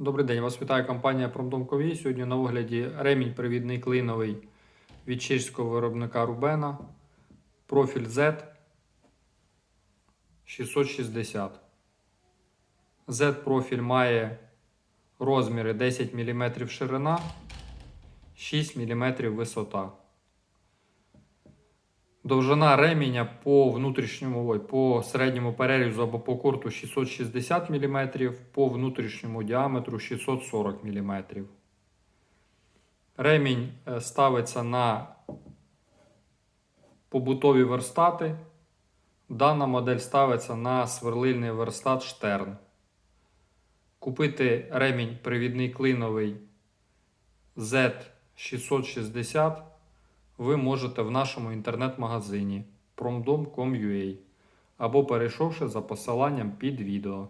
Добрий день, вас вітає компанія Промдомкові. Сьогодні на огляді ремінь привідний клиновий від чеського виробника Рубена. Профіль Z 660. Z профіль має розміри 10 мм ширина, 6 мм висота. Довжина ременя по внутрішньому, по середньому перерізу або по корту 660 мм, по внутрішньому діаметру 640 мм. Ремінь е, ставиться на побутові верстати. Дана модель ставиться на сверлильний верстат Штерн. Купити ремінь привідний клиновий Z660 ви можете в нашому інтернет-магазині promdom.com.ua або перейшовши за посиланням під відео.